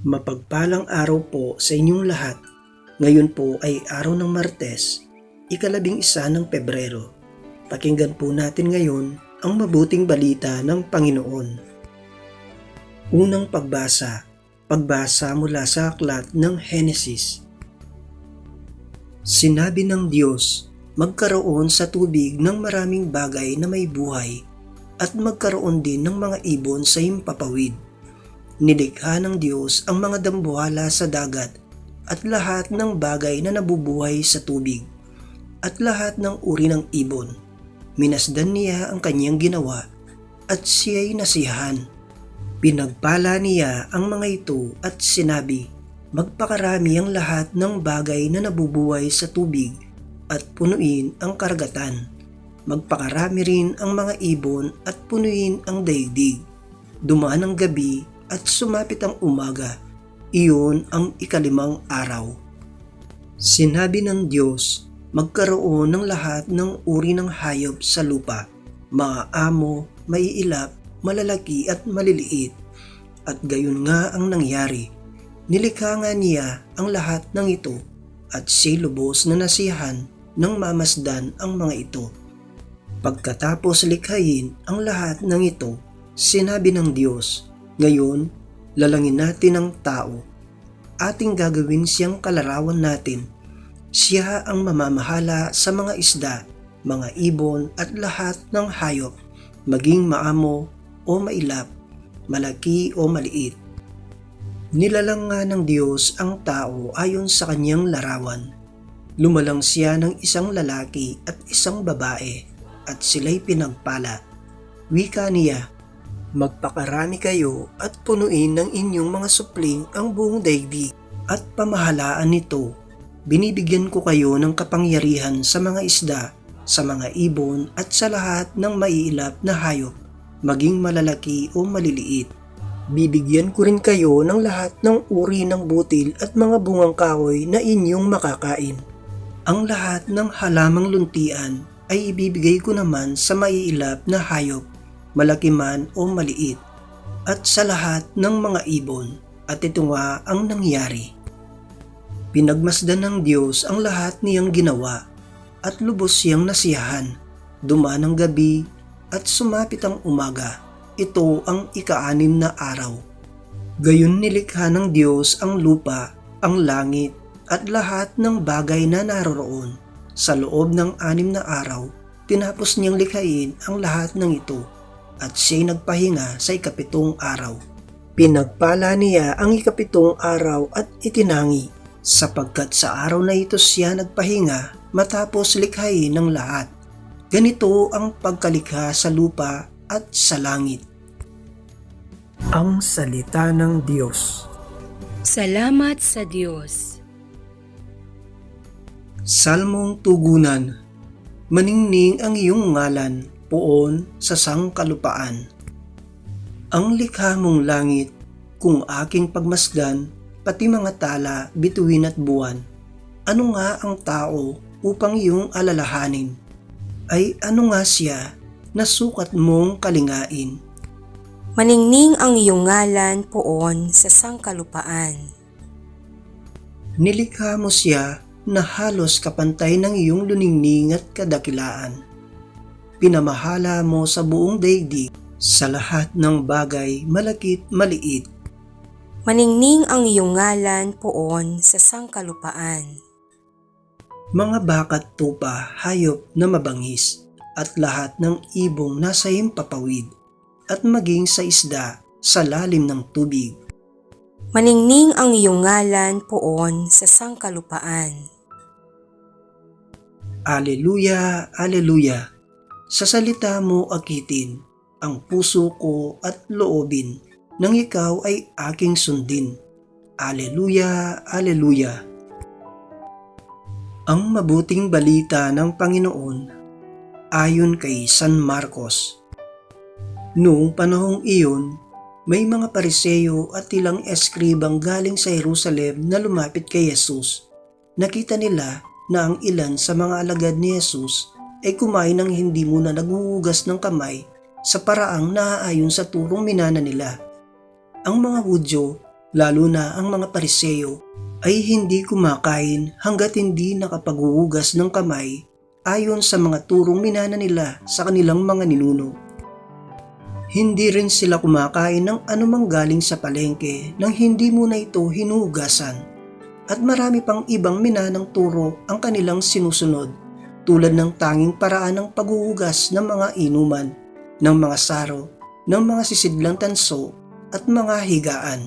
Mapagpalang araw po sa inyong lahat. Ngayon po ay araw ng Martes, ikalabing isa ng Pebrero. Pakinggan po natin ngayon ang mabuting balita ng Panginoon. Unang pagbasa, pagbasa mula sa aklat ng Henesis. Sinabi ng Diyos, magkaroon sa tubig ng maraming bagay na may buhay at magkaroon din ng mga ibon sa himpapawid. Nilikha ng Diyos ang mga dambuhala sa dagat at lahat ng bagay na nabubuhay sa tubig at lahat ng uri ng ibon. Minasdan niya ang kanyang ginawa at siya'y nasiyahan. Pinagpala niya ang mga ito at sinabi, Magpakarami ang lahat ng bagay na nabubuhay sa tubig at punuin ang karagatan. Magpakarami rin ang mga ibon at punuin ang daigdig. Dumaan ang gabi at sumapit ang umaga. Iyon ang ikalimang araw. Sinabi ng Diyos, magkaroon ng lahat ng uri ng hayop sa lupa, mga amo, maiilap, malalaki at maliliit. At gayon nga ang nangyari. Nilikha nga niya ang lahat ng ito at siya lubos na nasiyahan nang mamasdan ang mga ito. Pagkatapos likhain ang lahat ng ito, sinabi ng Diyos, Ngayon, lalangin natin ang tao. Ating gagawin siyang kalarawan natin. Siya ang mamamahala sa mga isda, mga ibon at lahat ng hayop, maging maamo o mailap, malaki o maliit. Nilalang nga ng Diyos ang tao ayon sa kanyang larawan. Lumalang siya ng isang lalaki at isang babae at sila'y pinagpala. Wika niya, Magpakarami kayo at punuin ng inyong mga supling ang buong daigdig at pamahalaan nito. Binibigyan ko kayo ng kapangyarihan sa mga isda, sa mga ibon at sa lahat ng maiilap na hayop, maging malalaki o maliliit. Bibigyan ko rin kayo ng lahat ng uri ng butil at mga bungang kahoy na inyong makakain. Ang lahat ng halamang luntian ay ibibigay ko naman sa maiilap na hayop, malaki man o maliit, at sa lahat ng mga ibon, at ito nga ang nangyari. Pinagmasdan ng Diyos ang lahat niyang ginawa, at lubos siyang nasiyahan. Dumaan ang gabi, at sumapit ang umaga. Ito ang ikaanim na araw. Gayon nilikha ng Diyos ang lupa, ang langit, at lahat ng bagay na naroroon. Sa loob ng anim na araw, tinapos niyang likhain ang lahat ng ito at siya'y nagpahinga sa ikapitong araw. Pinagpala niya ang ikapitong araw at itinangi sapagkat sa araw na ito siya nagpahinga matapos likhain ng lahat. Ganito ang pagkalikha sa lupa at sa langit. Ang Salita ng Diyos Salamat sa Diyos. Salmong Tugunan Maningning ang iyong ngalan, poon sa sangkalupaan. Ang likha mong langit, kung aking pagmasdan, pati mga tala, bituin at buwan. Ano nga ang tao upang iyong alalahanin? Ay ano nga siya na sukat mong kalingain? Maningning ang iyong ngalan poon sa sangkalupaan. Nilikha mo siya na halos kapantay ng iyong luningning at kadakilaan. Pinamahala mo sa buong daigdig sa lahat ng bagay malakit maliit. Maningning ang iyong ngalan poon sa sangkalupaan. Mga bakat tupa, hayop na mabangis, at lahat ng ibong nasa himpapawid, at maging sa isda sa lalim ng tubig. Maningning ang iyong ngalan poon sa sangkalupaan. Aleluya, Aleluya. Sa salita mo akitin ang puso ko at loobin nang ikaw ay aking sundin. Aleluya, Aleluya. Ang mabuting balita ng Panginoon ayon kay San Marcos. Noong panahong iyon, may mga pariseyo at ilang eskribang galing sa Jerusalem na lumapit kay Jesus. Nakita nila na ang ilan sa mga alagad ni Jesus ay kumain ng hindi muna naghuhugas ng kamay sa paraang naaayon sa turong minana nila. Ang mga Hudyo lalo na ang mga pariseyo, ay hindi kumakain hanggat hindi nakapaghuhugas ng kamay ayon sa mga turong minana nila sa kanilang mga ninuno. Hindi rin sila kumakain ng anumang galing sa palengke nang hindi muna ito hinuhugasan. At marami pang ibang minanang turo ang kanilang sinusunod tulad ng tanging paraan ng paghuhugas ng mga inuman, ng mga saro, ng mga sisidlang tanso at mga higaan.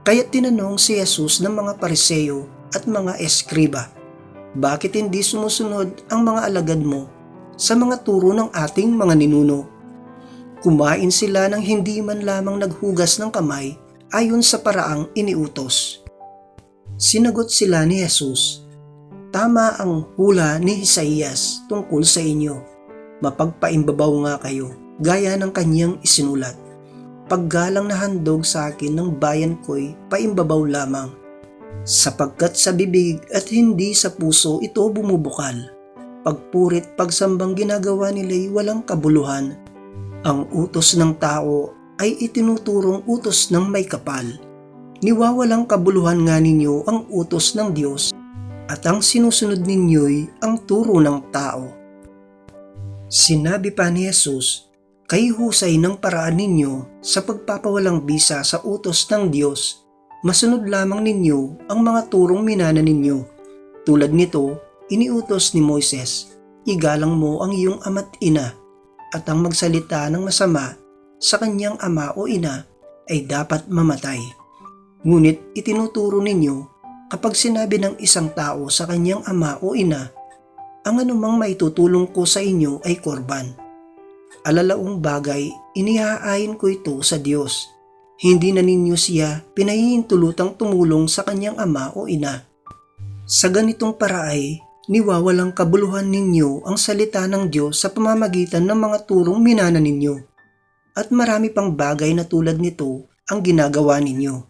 Kaya tinanong si Jesus ng mga pariseyo at mga eskriba, bakit hindi sumusunod ang mga alagad mo sa mga turo ng ating mga ninuno? Kumain sila ng hindi man lamang naghugas ng kamay ayon sa paraang iniutos. Sinagot sila ni Jesus, Tama ang hula ni Isaías tungkol sa inyo. Mapagpaimbabaw nga kayo, gaya ng kanyang isinulat. Paggalang na handog sa akin ng bayan ko'y paimbabaw lamang. Sapagkat sa bibig at hindi sa puso ito bumubukal. Pagpurit pagsambang ginagawa nila'y walang kabuluhan. Ang utos ng tao ay itinuturong utos ng may kapal. Niwawalang kabuluhan nga ninyo ang utos ng Diyos at ang sinusunod ninyo'y ang turo ng tao. Sinabi pa ni Jesus, Kay husay ng paraan ninyo sa pagpapawalang bisa sa utos ng Diyos, masunod lamang ninyo ang mga turong minana ninyo. Tulad nito, iniutos ni Moises, Igalang mo ang iyong ama't ina, at ang magsalita ng masama sa kanyang ama o ina ay dapat mamatay. Ngunit itinuturo ninyo kapag sinabi ng isang tao sa kanyang ama o ina, ang anumang maitutulong ko sa inyo ay korban. Alalaong bagay, inihaayin ko ito sa Diyos. Hindi na ninyo siya pinahihintulutang tumulong sa kanyang ama o ina. Sa ganitong paraay, niwawalang kabuluhan ninyo ang salita ng Diyos sa pamamagitan ng mga turong minana ninyo. At marami pang bagay na tulad nito ang ginagawa ninyo